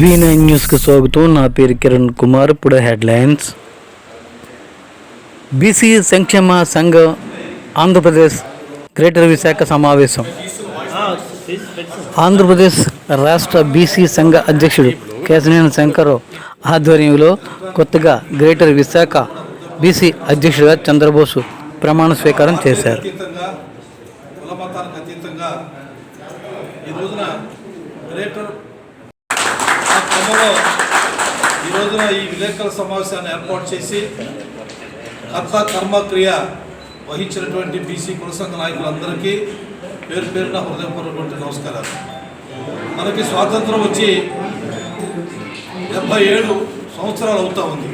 V nine న్యూస్కి స్వాగతం. నా పేరు కిరణ్ కుమార్. ఇప్పుడు హెడ్లైన్స్. బీసీ సంక్షేమ సంఘ ఆంధ్రప్రదేశ్ గ్రేటర్ విశాఖ సమావేశం. ఆంధ్రప్రదేశ్ రాష్ట్ర బీసీ సంఘ అధ్యక్షుడు కేశనేని శంకర్ ఆధ్వర్యంలో కొత్తగా గ్రేటర్ విశాఖ బీసీ అధ్యక్షుడిగా చంద్రబోసు ప్రమాణ స్వీకారం చేశారు. ఈ రోజున గ్రేటర్ ఆ క్రమంలో ఈ రోజున ఈ విలేకరుల సమావేశాన్ని ఏర్పాటు చేసి కర్త కర్మక్రియ వహించినటువంటి బీసీ కుల సంఘ నాయకులందరికీ పేరు పేరున హృదయపూర్వకటువంటి నమస్కారాలు. మనకి స్వాతంత్రం వచ్చి డెబ్బై ఏడు సంవత్సరాలు అవుతూ ఉంది.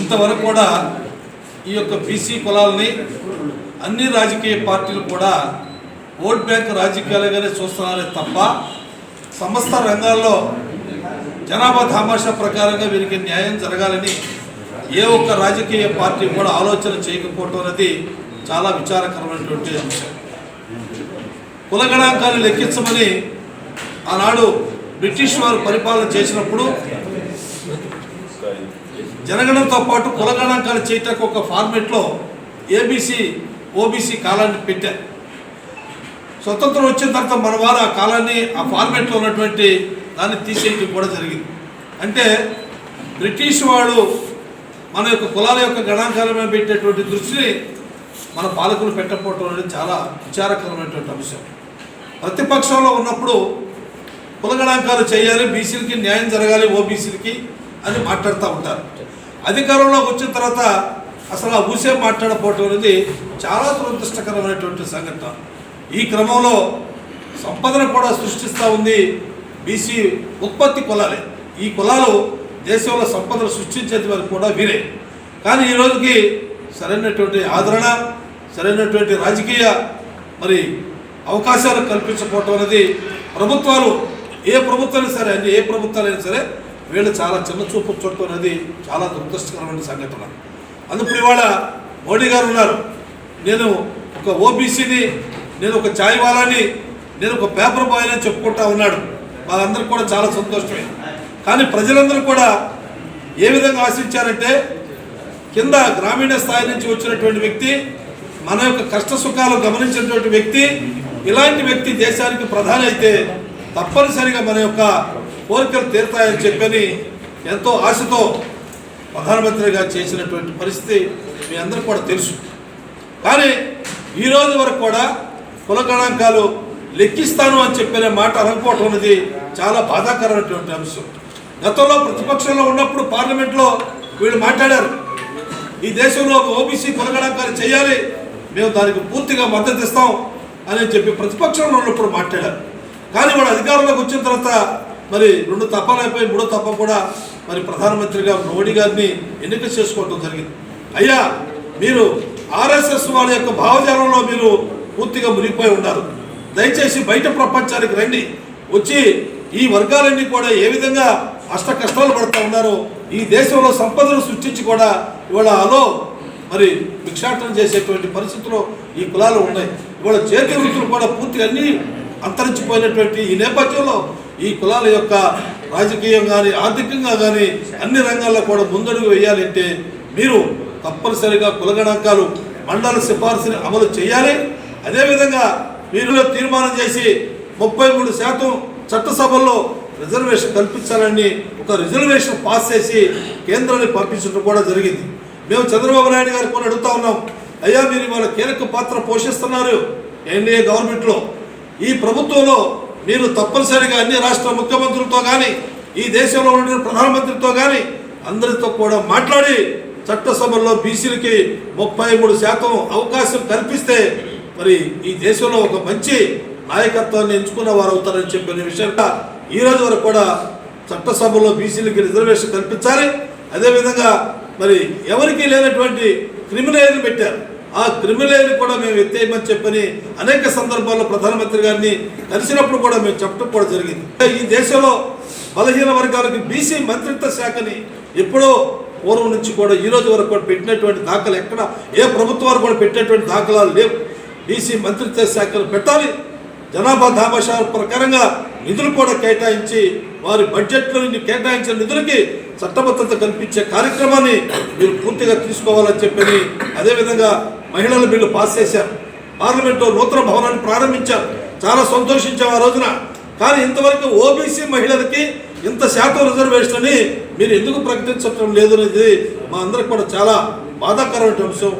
ఇంతవరకు కూడా ఈ యొక్క బీసీ కులాలని అన్ని రాజకీయ పార్టీలు కూడా ఓట్ బ్యాంక్ రాజకీయాలుగానే చూస్తున్నారే తప్ప సమస్త రంగాల్లో జనాభా తామాషా ప్రకారంగా వీరికి న్యాయం జరగాలని ఏ ఒక్క రాజకీయ పార్టీ కూడా ఆలోచన చేయకపోవటం అనేది చాలా విచారకరమైనటువంటి అంశం. కుల లెక్కించమని ఆనాడు బ్రిటిష్ వారు పరిపాలన చేసినప్పుడు జనగణంతో పాటు కుల గణాంకాలు చేయటానికి ఒక ఫార్మేట్లో ఏబీసీ ఓబీసీ కాలాన్ని పెట్టారు. స్వతంత్రం వచ్చిన తర్వాత మన వారు ఆ కాలాన్ని ఆ ఫార్మేట్లో ఉన్నటువంటి దాన్ని తీసేయడం కూడా జరిగింది. అంటే బ్రిటిష్ వాడు మన యొక్క కులాల యొక్క గణాంకాల మీద పెట్టేటువంటి దృష్టిని మన పాలకులు పెట్టకపోవటం అనేది చాలా విచారకరమైనటువంటి అంశం. ప్రతిపక్షంలో ఉన్నప్పుడు కులగణాంకాలు చేయాలి బీసీలకి న్యాయం జరగాలి ఓబీసీలకి అని మాట్లాడుతూ ఉంటారు. అధికారంలోకి వచ్చిన తర్వాత అసలు ఆ ఊసే మాట్లాడపోవటం అనేది చాలా దురదృష్టకరమైనటువంటి సంఘటన. ఈ క్రమంలో సంపదను కూడా సృష్టిస్తూ ఉంది బీసీ ఉత్పత్తి కులాలే. ఈ కులాలు దేశంలో సంపదను సృష్టించేది వరకు కూడా వీరే. కానీ ఈ రోజుకి సరైనటువంటి ఆదరణ సరైనటువంటి రాజకీయ మరి అవకాశాలు కల్పించకపోవటం అనేది ప్రభుత్వాలు ఏ ప్రభుత్వాలు సరే అన్ని ఏ ప్రభుత్వాలైనా సరే వీళ్ళు చాలా చిన్న చూపు చూడటం అనేది చాలా దురదృష్టకరమైన సంఘటన. అందుకు ఇవాళ మోడీ గారు ఉన్నారు. నేను ఒక ఓబీసీని నేను ఒక ఛాయ్వాలాని నేను ఒక పేపర్ బాయ్ అని చెప్పుకుంటా ఉన్నాడు. వాళ్ళందరికీ కూడా చాలా సంతోషమే. కానీ ప్రజలందరూ కూడా ఏ విధంగా ఆశించారంటే కింద గ్రామీణ స్థాయి నుంచి వచ్చినటువంటి వ్యక్తి మన యొక్క కష్ట సుఖాలు గమనించినటువంటి వ్యక్తి ఇలాంటి వ్యక్తి దేశానికి ప్రధాని అయితే తప్పనిసరిగా మన యొక్క కోరికలు తీరుతాయని చెప్పని ఎంతో ఆశతో ప్రధానమంత్రిగా చేసినటువంటి పరిస్థితి మీ అందరికి కూడా తెలుసు. కానీ ఈరోజు వరకు కూడా కుల గణాంకాలు లెక్కిస్తాను అని చెప్పిన మాట అనకపోవటం అనేది చాలా బాధాకరమైనటువంటి అంశం. గతంలో ప్రతిపక్షంలో ఉన్నప్పుడు పార్లమెంట్లో వీళ్ళు మాట్లాడారు ఈ దేశంలో ఓబీసీ కుల గణాంకాలు చేయాలి మేము దానికి పూర్తిగా మద్దతు ఇస్తాం అని చెప్పి ప్రతిపక్షంలో ఉన్నప్పుడు మాట్లాడారు. కానీ వాడు అధికారంలోకి వచ్చిన తర్వాత మరి రెండు తప్పాలైపోయి మూడో తప్ప కూడా మరి ప్రధానమంత్రిగా మోడీ గారిని ఎన్నిక చేసుకోవటం జరిగింది. అయ్యా మీరు ఆర్ఎస్ఎస్ వాళ్ళ యొక్క భావజాలంలో మీరు పూర్తిగా మునిగిపోయి ఉన్నారు. దయచేసి బయట ప్రపంచానికి రండి. వచ్చి ఈ వర్గాలన్నీ కూడా ఏ విధంగా అష్ట కష్టాలు పడుతూ ఉన్నారో ఈ దేశంలో సంపదను సృష్టించి కూడా ఇవాళ అలో మరి భిక్షాటన చేసేటువంటి పరిస్థితుల్లో ఈ కులాలు ఉన్నాయి. ఇవాళ చేతి వృత్తులు కూడా పూర్తిగా అన్ని అంతరించిపోయినటువంటి ఈ నేపథ్యంలో ఈ కులాల యొక్క రాజకీయం కానీ ఆర్థికంగా కానీ అన్ని రంగాల్లో కూడా ముందడుగు వేయాలంటే మీరు తప్పనిసరిగా కుల గణాంకాలు మండల సిఫార్సుని అమలు చేయాలి. అదేవిధంగా మీరు తీర్మానం చేసి ముప్పై మూడు శాతం చట్టసభల్లో రిజర్వేషన్ కల్పించాలని ఒక రిజర్వేషన్ పాస్ చేసి కేంద్రాన్ని పంపించడం కూడా జరిగింది. మేము చంద్రబాబు నాయుడు గారు కూడా అడుగుతా ఉన్నాం. అయ్యా మీరు ఇవాళ కీలక పాత్ర పోషిస్తున్నారు. ఎన్డీఏ గవర్నమెంట్లో ఈ ప్రభుత్వంలో మీరు తప్పనిసరిగా అన్ని రాష్ట్ర ముఖ్యమంత్రులతో కానీ ఈ దేశంలో ఉన్న ప్రధానమంత్రితో కానీ అందరితో కూడా మాట్లాడి చట్టసభల్లో బీసీలకి ముప్పై మూడు శాతం అవకాశం కల్పిస్తే మరి ఈ దేశంలో ఒక మంచి నాయకత్వాన్ని ఎంచుకున్న వారు అవుతారని చెప్పిన విషయంగా ఈ రోజు వరకు కూడా చట్టసభలో బీసీలకి రిజర్వేషన్ కల్పించాలి. అదేవిధంగా మరి ఎవరికి లేనటువంటి క్రిమినల్ని పెట్టారు. ఆ క్రిమినల్ని కూడా మేము ఎత్తేయమని చెప్పని అనేక సందర్భాల్లో ప్రధానమంత్రి గారిని కలిసినప్పుడు కూడా మేము చెప్పడం కూడా జరిగింది. ఈ దేశంలో బలహీన వర్గాలకు బీసీ మంత్రిత్వ శాఖని ఎప్పుడో పూర్వం నుంచి కూడా ఈ రోజు వరకు కూడా పెట్టినటువంటి దాఖలు ఎక్కడ ఏ ప్రభుత్వాలు కూడా పెట్టినటువంటి దాఖలాలు లేవు. బీసీ మంత్రిత్వ శాఖలు పెట్టాలి. జనాభా దామాషాల ప్రకారంగా నిధులు కూడా కేటాయించి వారి బడ్జెట్లో నుండి కేటాయించిన నిధులకి చట్టబద్ధత కల్పించే కార్యక్రమాన్ని మీరు పూర్తిగా తీసుకోవాలని చెప్పని అదేవిధంగా మహిళల బిల్లు పాస్ చేశారు. పార్లమెంట్లో నూతన భవనాన్ని ప్రారంభించారు. చాలా సంతోషించాం ఆ రోజున. కానీ ఇంతవరకు ఓబీసీ మహిళలకి ఇంత శాతం రిజర్వేషన్ అని మీరు ఎందుకు ప్రకటించడం లేదు అనేది మా అందరికి కూడా చాలా బాధాకరమైన అంశం.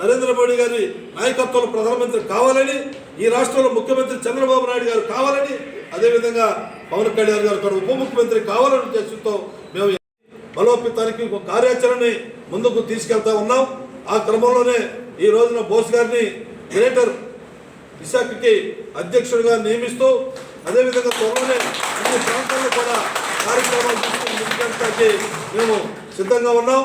నరేంద్ర మోడీ గారి నాయకత్వంలో ప్రధానమంత్రి కావాలని ఈ రాష్ట్రంలో ముఖ్యమంత్రి చంద్రబాబు నాయుడు గారు కావాలని అదేవిధంగా పవన్ కళ్యాణ్ గారు కూడా ఉప ముఖ్యమంత్రి కావాలని ఉద్దేశంతో మేము బలోపేతానికి ఒక కార్యాచరణని ముందుకు తీసుకెళ్తా ఉన్నాం. ఆ క్రమంలోనే ఈ రోజున బోస్ గారిని గ్రేటర్ విశాఖకి అధ్యక్షుడిగా నియమిస్తూ అదేవిధంగా త్వరలోనే అన్ని ప్రాంతాల్లో కూడా కార్యక్రమాలు తీసుకుని మేము సిద్ధంగా ఉన్నాం.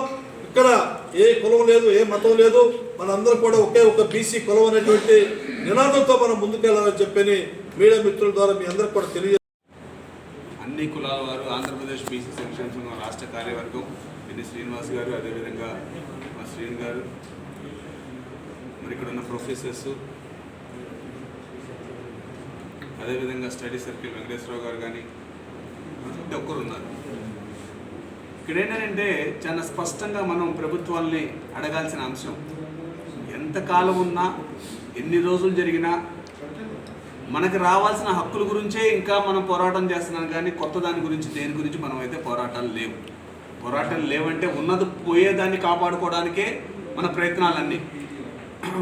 ఇక్కడ ఏ కులం లేదు ఏ మతం లేదు మనందరం కూడా ఒకే ఒక బీసీ కులం అనేటువంటి నినాదంతో మనం ముందుకెళ్ళాలని చెప్పని మీడియా మిత్రుల ద్వారా మీ అందరికి కూడా తెలియ అన్ని కులాల వారు ఆంధ్రప్రదేశ్ బీసీ సెక్షన్ రాష్ట్ర కార్యవర్గం ఎన్ని శ్రీనివాస్ గారు అదేవిధంగా మా శ్రీన్ గారు మరి ఇక్కడ ఉన్న ప్రొఫెసర్స్. అదేవిధంగా స్టడీ సర్కిల్ వెంకటేశ్వరరావు గారు కానీ ప్రతి ఒక్కరు ఉన్నారు. ఇక్కడ ఏంటంటే చాలా స్పష్టంగా మనం ప్రభుత్వాల్ని అడగాల్సిన అంశం. ఎంతకాలం ఉన్నా ఎన్ని రోజులు జరిగినా మనకు రావాల్సిన హక్కుల గురించే ఇంకా మనం పోరాటం చేస్తున్నాం. కానీ కొత్త దాని గురించి దేని గురించి మనం అయితే పోరాటాలు లేవు. పోరాటాలు లేవంటే ఉన్నది పోయేదాన్ని కాపాడుకోవడానికే మన ప్రయత్నాలన్నీ.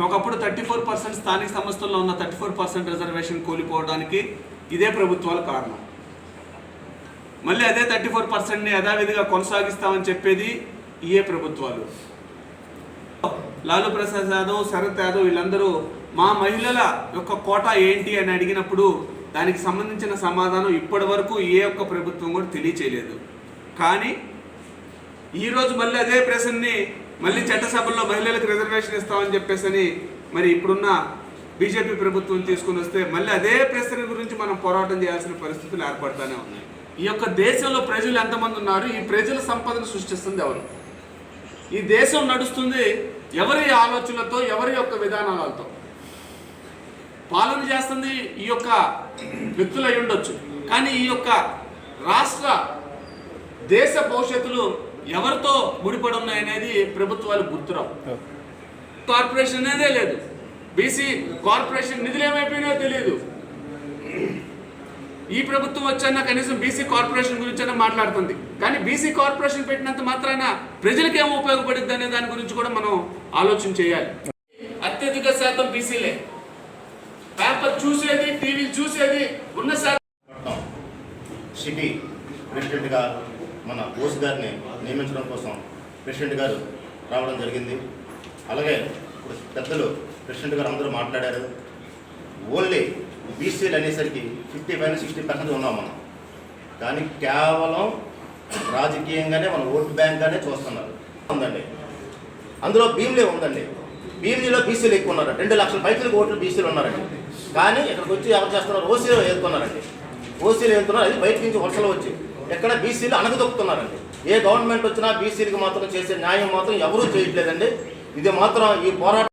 ఒకప్పుడు థర్టీ ఫోర్ పర్సెంట్ స్థానిక సంస్థల్లో ఉన్న థర్టీ ఫోర్ పర్సెంట్ రిజర్వేషన్ కోల్పోవడానికి ఇదే ప్రభుత్వాలు కారణం. మళ్ళీ అదే థర్టీ ఫోర్ పర్సెంట్ని యథావిధిగా కొనసాగిస్తామని చెప్పేది ఇయే ప్రభుత్వాలు. లాలూ ప్రసాద్ యాదవ్ శరత్ యాదవ్ వీళ్ళందరూ మా మహిళల యొక్క కోట ఏంటి అని అడిగినప్పుడు దానికి సంబంధించిన సమాధానం ఇప్పటి వరకు ఏ ఒక్క ప్రభుత్వం కూడా తెలియచేయలేదు. కానీ ఈరోజు మళ్ళీ అదే ప్రశ్నని మళ్ళీ చట్టసభల్లో మహిళలకు రిజర్వేషన్ ఇస్తామని చెప్పేసి అని మరి ఇప్పుడున్న బీజేపీ ప్రభుత్వం తీసుకుని వస్తే మళ్ళీ అదే ప్రశ్న గురించి మనం పోరాటం చేయాల్సిన పరిస్థితులు ఏర్పడతానే ఉన్నాయి. ఈ యొక్క దేశంలో ప్రజలు ఎంతమంది ఉన్నారు? ఈ ప్రజల సంపదను సృష్టిస్తుంది ఎవరు? ఈ దేశం నడుస్తుంది ఎవరి ఆలోచనలతో ఎవరి యొక్క విధానాలతో? పాలన చేస్తుంది ఈ యొక్క వ్యక్తులు అయి ఉండొచ్చు. కానీ ఈ యొక్క రాష్ట్ర దేశ భవిష్యత్తులు ఎవరితో ముడిపడి ఉన్నాయనేది ప్రభుత్వాలు గుర్తురావు. కార్పొరేషన్ అనేదే లేదు. బీసీ కార్పొరేషన్ నిధులు ఏమైపోయినాయో తెలియదు ఈ ప్రభుత్వం వచ్చాక కనీసం బీసీ కార్పొరేషన్ గురించి మాట్లాడుతుంది. కానీ బీసీ కార్పొరేషన్ పెట్టినంత మాత్రాన ప్రజలకు ఏం ఉపయోగపడుద్ది అనే దాని గురించి కూడా మనం ఆలోచన చేయాలి. అత్యధిక శాతం బీసీలే. పేపర్ చూసేది టీవీ చూసేది ఉన్న శాతం సిటీ ప్రెసిడెంట్గా మన బోస్ గారిని నియమించడం కోసం ప్రెసిడెంట్ గారు రావడం జరిగింది. అలాగే ఇప్పుడు పెద్దలు ప్రెసిడెంట్ గారు అందరూ మాట్లాడారు. ఓన్లీ బీసీలు అనేసరికి ఫిఫ్టీ పైన సిక్స్టీ పర్సెంట్ ఉన్నాం మనం. కానీ కేవలం రాజకీయంగానే మన ఓటు బ్యాంక్గానే చూస్తున్నారు. ఉందండి. అందులో భీమ్లీ ఉందండి. భీమ్లీలో బీసీలు ఎక్కువ ఉన్నారు రెండు లక్షల పైసలకు ఓట్లు బీసీలు ఉన్నారండి. కానీ ఇక్కడికి వచ్చి ఎవరు చేస్తున్నారు? ఓసీలో వేసుకున్నారండి ఓసీలు వెళ్తున్నారు అది బయట నుంచి వరుసలో వచ్చి ఎక్కడ బీసీలు అనగదొక్కుతున్నారండి ఏ గవర్నమెంట్ వచ్చినా బీసీలకు మాత్రం చేసే న్యాయం మాత్రం ఎవరూ చేయట్లేదండి. ఇది మాత్రం ఈ పోరాటం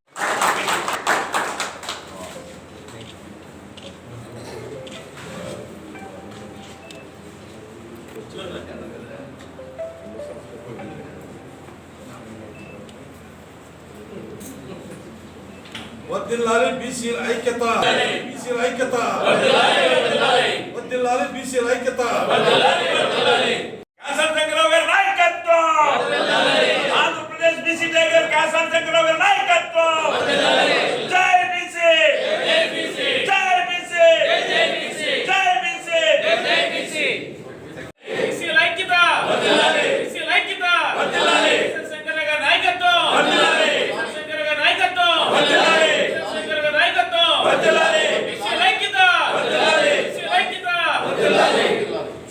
బీసీల ఐక్యత. బీసీల ఐక్యత. బీసీల ఐక్యత. కాసం శంకరరావు గారి నాయకత్వం ఆంధ్రప్రదేశ్ బీసీ టైగర్ కాసం శంకరరావు గారి నాయకత్వం జై బీసీ జై బీసీ జై బీసీ బీసీ ఐక్యత బీసీ ఐక్యత శంకరరావు గారి నాయకత్వం శంకరరావు గారి నాయకత్వం శంకరరావు గారి నాయకత్వం బీసీ ఐక్యత బీసీ ఐక్యత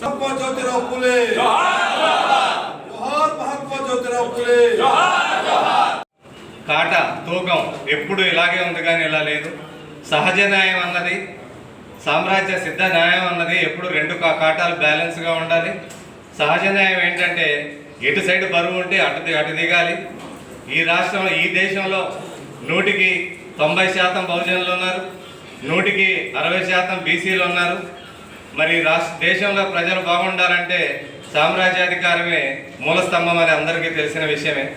మహాత్మా జ్యోతిరావు పులే జోహార్ మహాత్మా జ్యోతిరావు పులే కాట ఎప్పుడు ఇలాగే ఉంది కానీ ఇలా లేదు. సహజ న్యాయం అన్నది సామ్రాజ్య సిద్ధ న్యాయం అన్నది ఎప్పుడు రెండు కా- కాటాలు బ్యాలెన్స్గా ఉండాలి. సహజ న్యాయం ఏంటంటే ఎటు సైడ్ బరువు ఉంటే అటు అటు దిగాలి. ఈ రాష్ట్రంలో ఈ దేశంలో నూటికి తొంభై శాతం బహుజనులు ఉన్నారు. నూటికి అరవై శాతం బీసీలు ఉన్నారు. మరి రాష్ట్ర దేశంలో ప్రజలు బాగుండాలంటే సామ్రాజ్యాధికారమే మూలస్తంభం అని అందరికీ తెలిసిన విషయమే.